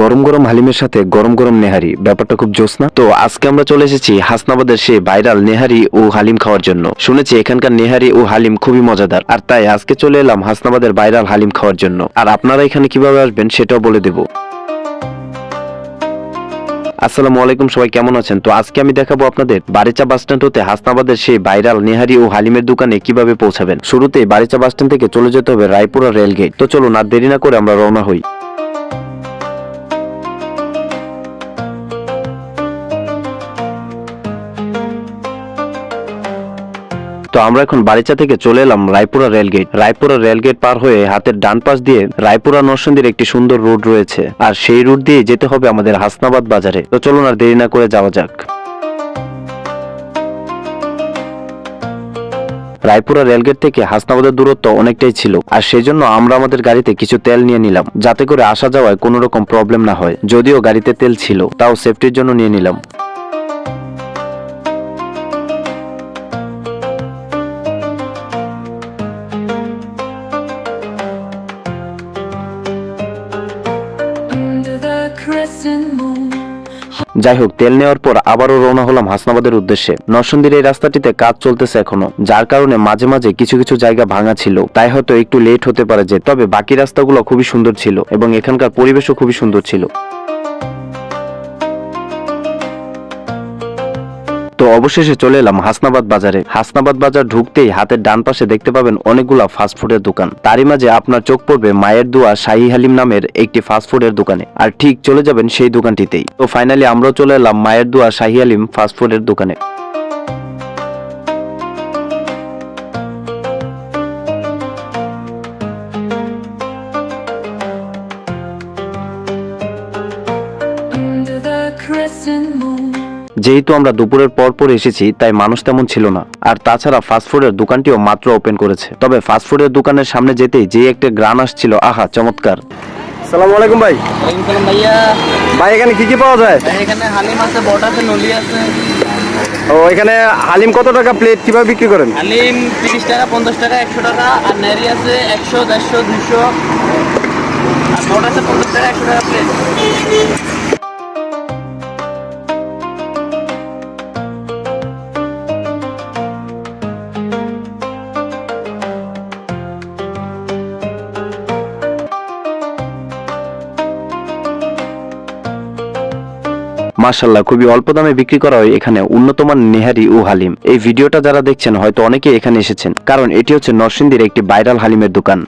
গরম গরম হালিমের সাথে গরম গরম নেহারি। ব্যাপারটা খুব জোস না? তো আজকে আমরা চলে এসেছি হাসনাবাদের সেই ভাইরাল নেহারি ও হালিম খাওয়ার জন্য। শুনেছি এখানকার নেহারি ও হালিম খুবই মজাদার। আর তাই আজকে চলে এলাম হাসনাবাদের ভাইরাল হালিম খাওয়ার জন্য। আর আপনারা এখানে কীভাবে আসবেন সেটাও বলে দেবো। আসসালামু আলাইকুম, সবাই কেমন আছেন? তো আজকে আমি দেখাবো আপনাদের বারিচা বাস স্ট্যান্ড হতে হাসনাবাদের সেই ভাইরাল নেহারি ও হালিমের দোকানে কীভাবে পৌঁছাবেন। শুরুতে বারিচা বাস স্ট্যান্ড থেকে চলে যেতে হবে রায়পুরা রেল গেট তো চলুন আর দেরি না করে আমরা রওনা হই। তো আমরা এখন বাড়িচা থেকে চলে এলাম Raipura rail gate. Raipura rail gate পার হয়ে হাতের ডান পাশ দিয়ে রায়পুরা নরসিংদীর একটি সুন্দর রোড রয়েছে। আর সেই রুট দিয়ে যেতে হবে আমাদের হাসনাবাদ বাজারে। তো চলুন আর দেরি না করে যাওয়া যাক। রায়পুরা রেলগেট থেকে হাসনাবাদের দূরত্ব অনেকটাই ছিল। আর সেই জন্য আমরা আমাদের গাড়িতে কিছু তেল নিয়ে নিলাম। যাতে করে আসা যাওয়ায় কোনো রকম প্রবলেম না হয়। যদিও গাড়িতে তেল ছিল, তাও সেফটির জন্য নিয়ে নিলাম। যাই হোক তেল নেওয়ার পর আবারও রওনা হলাম হাসনাবাদের উদ্দেশ্যে। নরসন্দির এই রাস্তাটিতে কাজ চলতেছে এখনও, যার কারণে মাঝে মাঝে কিছু কিছু জায়গা ভাঙা ছিল। তাই হয়তো একটু লেট হতে পারে যে, তবে বাকি রাস্তাগুলো খুবই সুন্দর ছিল এবং এখানকার পরিবেশও খুবই সুন্দর ছিল। তো অবশেষে চলে এলাম হাসনাবাদ বাজারে। হাসনাবাদ বাজার ঢুকতেই হাতের ডান পাশে দেখতে পাবেন অনেকগুলা ফাস্টফুডের দোকান। তারই মাঝে আপনার চোখ পড়বে মায়ের দোয়া শাহি হালিম নামের একটি ফাস্টফুডের দোকানে। আর ঠিক চলে যাবেন সেই দোকানটিতেই। তো ফাইনালি আমরাও চলে এলাম মায়ের দোয়া শাহি হালিম ফাস্টফুডের দোকানে। যেহেতু আমরা দুপুরের পর পর এসেছি তাই মানুষ তেমন ছিল না। আর তাছাড়া ফাস্টফুডের দোকানটিও মাত্র ওপেন করেছে। তবে ফাস্টফুডের দোকানের সামনে যেতেই যে একটা গ্রান আসছিল আহা চমৎকার। সালাম আলাইকুম ভাই। ভাইয়া। ভাই এখানে কি কি পাওয়া যায়? এখানে হালিম আছে বট আছে নলি আছে। ও এখানে হালিম কত টাকা প্লেট কীভাবে বিক্রি করেন? হালিম তিরিশ টাকা পঞ্চাশ টাকা একশো টাকা আর নেরি আছে একশো দেড়শো দুশো। আর বট আছে পঞ্চাশ টাকা একশো টাকা প্লেট মাশাল্লাহ খুবই অল্প দামে বিক্রি করা হয় এখানে উন্নতমান নেহারি ও হালিম। এই ভিডিওটা যারা দেখছেন, হয়তো অনেকে এখানে এসেছেন, কারণ এটি হচ্ছে নরসিংদীর একটি ভাইরাল হালিমের দোকান।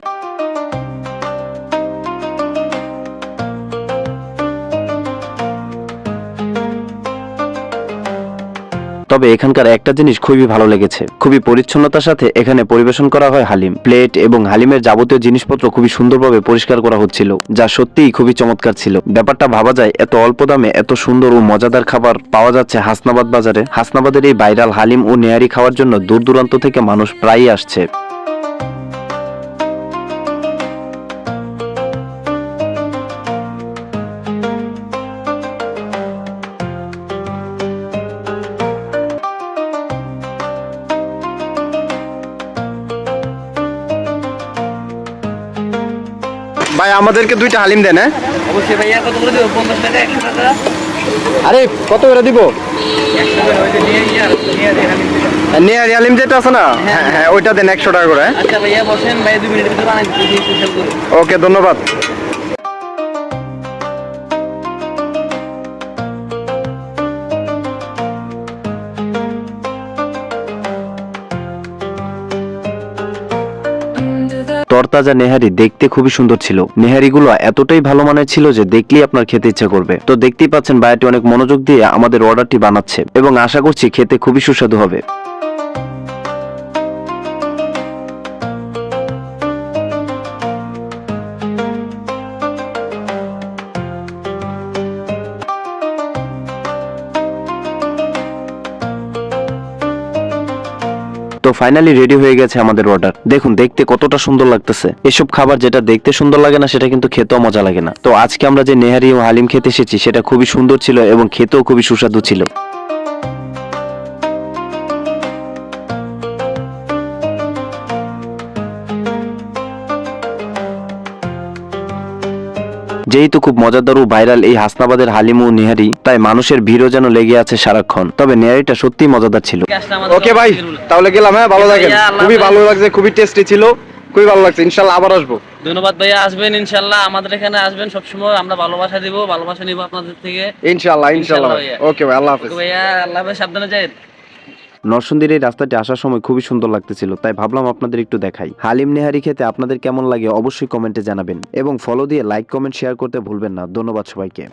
তবে এখানকার একটা জিনিস খুবই ভালো লেগেছে। খুবই পরিচ্ছন্নতার সাথে এখানে পরিবেশন করা হয় হালিম। প্লেট এবং হালিমের যাবতীয় জিনিসপত্র খুবই সুন্দরভাবে পরিষ্কার করা হচ্ছিল, যা সত্যিই খুবই চমৎকার ছিল। ব্যাপারটা ভাবা যায়, এত অল্প দামে এত সুন্দর ও মজাদার খাবার পাওয়া যাচ্ছে হাসনাবাদ বাজারে। হাসনাবাদের এই ভাইরাল হালিম ও নেয়ারি খাওয়ার জন্য দূর দূরান্ত থেকে মানুষ প্রায়ই আসছে। ভাই আমাদেরকে দুইটা হালিম দেন হ্যাঁ? অবশ্যই ভাইয়া কত করে দেবো? পঞ্চাশ টাকা একশো টাকা? আরে কত করে দিব? একশো টাকা ওই যে নিয়ে গিয়ে আর নিয়ে দিয়ে হালিম দিলাম। নেয়ারি হালিম যেটা আছে না? হ্যাঁ হ্যাঁ ওইটা দেন একশো টাকা করে হ্যাঁ? আচ্ছা ভাইয়া বসেন ভাই দুই মিনিটের ভিতরে বানাই করে। ওকে ধন্যবাদ। তরতাজা নেহারি দেখতে খুবই সুন্দর ছিল। নেহারিগুলো এতটাই ভালো মানের ছিল যে দেখলেই আপনার খেতে ইচ্ছা করবে। তো দেখতেই পাচ্ছেন বায়াটি অনেক মনোযোগ দিয়ে আমাদের অর্ডারটি বানাচ্ছে এবং আশা করছি খেতে খুবই সুস্বাদু হবে। তো ফাইনালি রেডি হয়ে গেছে আমাদের অর্ডার দেখুন, দেখতে কতটা সুন্দর লাগতেছে। এসব খাবার যেটা দেখতে সুন্দর লাগে না, সেটা কিন্তু খেতেও মজা লাগে না। তো আজকে আমরা যে নেহারি ও হালিম খেতে এসেছি, সেটা খুবই সুন্দর ছিল এবং খেতেও খুবই সুস্বাদু ছিল। যেহেতু খুব মজাদার ও ভাইরাল এই হাসনাবাদের হালিম ও নেহারি তাই মানুষের ভিড়ও যেন লেগে আছে সারাক্ষণ। তবে নেহারিটা সত্যিই মজাদার ছিল। ওকে ভাই তাহলে গেলাম হ্যাঁ? ভালো থাকেন। খুবই ভালো লাগছে খুবই টেস্টি ছিল খুবই ভালো লাগছে। ইনশাল্লাহ আবার আসব। ধন্যবাদ ভাইয়া আসবেন ইনশাল্লাহ। আমাদের এখানে আসবেন সবসময় আমরা ভালোবাসা দিব ভালোবাসা নিব আপনাদের থেকে। ইনশাল্লাহ ইনশাল্লাহ ওকে ভাই আল্লাহ হাফেজ। ভাইয়া আল্লাহ হাফেজ সাবধানে যায় নরসিংদীর এই রাস্তাটি আসার সময় খুবই সুন্দর লাগতেছিল, তাই ভাবলাম আপনাদের একটু দেখাই। হালিম নেহারি খেতে আপনাদের কেমন লাগে অবশ্যই কমেন্টে জানাবেন। এবং ফলো দিয়ে লাইক কমেন্ট শেয়ার করতে ভুলবেন না। ধন্যবাদ সবাইকে।